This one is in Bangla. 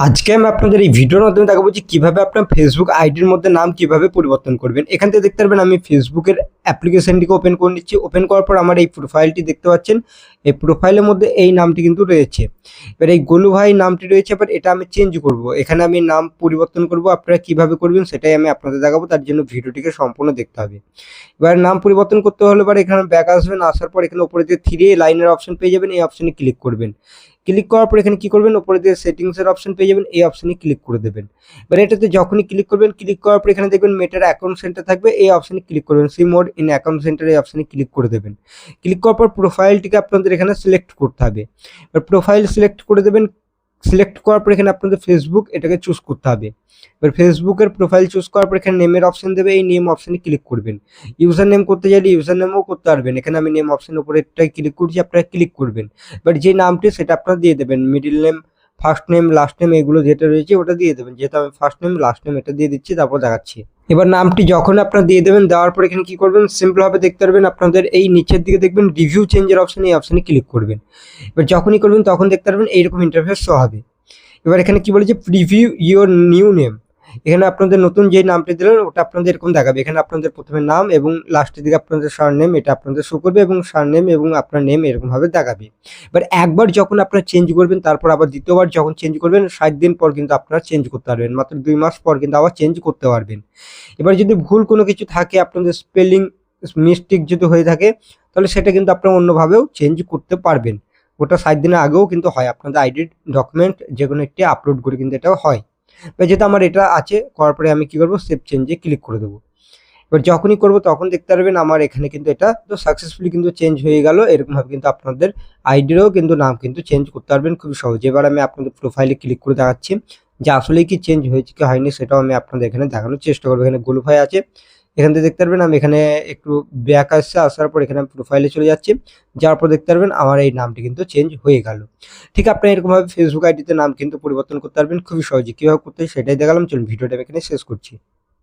আজকে আমি আপনাদের এই ভিডিওর মাধ্যমে দেখাবো যে কীভাবে আপনার ফেসবুক আইডির মধ্যে নাম কীভাবে পরিবর্তন করবেন। এখান থেকে দেখতে পারবেন আমি ফেসবুকের অ্যাপ্লিকেশনটিকে ওপেন করে নিচ্ছি। ওপেন করার পর আমার এই প্রোফাইলটি দেখতে পাচ্ছেন। এই প্রোফাইলের মধ্যে এই নামটি কিন্তু রয়েছে। এবার এই গোলু ভাই নামটি রয়েছে, এবার এটা আমি চেঞ্জ করব। এখানে আমি নাম পরিবর্তন করব, আপনারা কীভাবে করবেন সেটাই আমি আপনাদের দেখাবো, তার জন্য ভিডিওটিকে সম্পূর্ণ দেখতে হবে। এবার নাম পরিবর্তন করতে হলে এবার এখানে ব্যাক আসবেন, আসার পর এখানে উপরে যে থ্রি লাইনের অপশন পেয়ে যাবেন, এই অপশনে ক্লিক করবেন। ক্লিক করার পর এখানে কি করবেন? উপরে দিয়ে সেটিংসের অপশন পেয়ে যাবেন, এই অপশনে ক্লিক করে দেবেন। এবার এটাতে যখনই ক্লিক করবেন ক্লিক করার পর এখানে দেখবেন মেটার অ্যাকাউন্ট সেন্টার থাকবে, এই অপশনে ক্লিক করবেন। See mode in account centre এই অপশনে ক্লিক করে দেবেন। ক্লিক করার পর প্রোফাইলটিকে আপনাদের এখানে সিলেক্ট করতে হবে। এবার প্রোফাইল সিলেক্ট করে দেবেন সিলেক্ট করার পর এখানে আপনাদের ফেসবুক এটাকে চুজ করতে হবে। এবার ফেসবুকের প্রোফাইল চুজ করার পর এখানে নেমের অপশন দেবে, এই নেম অপশনে ক্লিক করবেন। ইউজার নেম করতে চাইলে ইউজার নেমও করতে পারবেন। এখানে আমি নেম অপশনের উপরে এটাই ক্লিক করছি, আপনারা ক্লিক করবেন। এবার যে নামটি, সেটা আপনারা দিয়ে দেবেন। Middle name first name last name এগুলো যেটা রয়েছে ওটা দিয়ে দেবেন। যেহেতু আমি ফার্স্ট নেম লাস্ট নেম এটা দিয়ে দিচ্ছি, তারপর দেখাচ্ছি। এবার নামটি যখন আপনারা দিয়ে দেবেন, দেওয়ার পর এখানে কী করবেন? সিম্পলভাবে দেখতে পারবেন আপনাদের এই নিচের দিকে দেখবেন রিভিউ চেঞ্জের অপশন এই অপশনে ক্লিক করবেন। এবার যখনই করবেন, তখন দেখতে পারবেন এইরকম ইন্টারফেস শো হবে। এবার এখানে কি বলেছে? প্রিভিউ ইওর নিউ নেম এখানে আপনাদের নতুন যে নামটি দিলেন, ওটা আপনাদের এরকম দেখাবে। এখানে আপনাদের প্রথমে নাম এবং লাস্টের দিকে আপনাদের সার নেম এটা আপনাদের শো করবে এবং সার নেম এবং আপনার নেম এরকমভাবে দেখাবে। এবার একবার যখন আপনারা চেঞ্জ করবেন, তারপর আবার দ্বিতীয়বার যখন চেঞ্জ করবেন, ষাট দিন পর কিন্তু আপনারা চেঞ্জ করতে পারবেন। মাত্র দুই মাস পর কিন্তু আবার চেঞ্জ করতে পারবেন। এবার যদি ভুল কোনো কিছু থাকে, আপনাদের স্পেলিং মিস্টেক যদি হয়ে থাকে, তাহলে সেটা কিন্তু আপনারা অন্যভাবেও চেঞ্জ করতে পারবেন। ওটা ষাট দিনের আগেও কিন্তু হয়। আপনাদের আইডি ডকুমেন্ট যে কোনো একটি আপলোড করে কিন্তু এটাও হয়। যেহেতু আমার এটা আছে, করার পরে আমি কি করব? সেভ চেঞ্জে ক্লিক করে দেবো। এবার যখনই করব, তখন দেখতে পারবেন আমার এখানে কিন্তু এটা তো সাকসেসফুলি কিন্তু চেঞ্জ হয়ে গেল। এরকমভাবে কিন্তু আপনাদের আইডিরও কিন্তু নাম কিন্তু চেঞ্জ করতে পারবেন খুব সহজে। এবার আমি আপনাদের প্রোফাইলে ক্লিক করে দেখাচ্ছি। যে আসলেই কি চেঞ্জ হয়েছে, কি হয়নি, সেটাও আমি আপনাদের এখানে দেখানোর চেষ্টা করব। এখানে গোলুফাই আছে। এখান থেকে দেখতে পারবেন, আমি এখানে একটু ব্যাক আসছে, আসার পর এখানে প্রোফাইলে চলে যাচ্ছি। যাওয়ার পর দেখতে পারবেন, আমার এই নামটি কিন্তু চেঞ্জ হয়ে গেল। ঠিক আপনি এরকমভাবে ফেসবুক আইডিতে নাম কিন্তু পরিবর্তন করতে পারবেন, খুবই সহজে। কীভাবে করতে সেটাই দেখালাম, চলুন ভিডিওটা আমি এখানে শেষ করছি।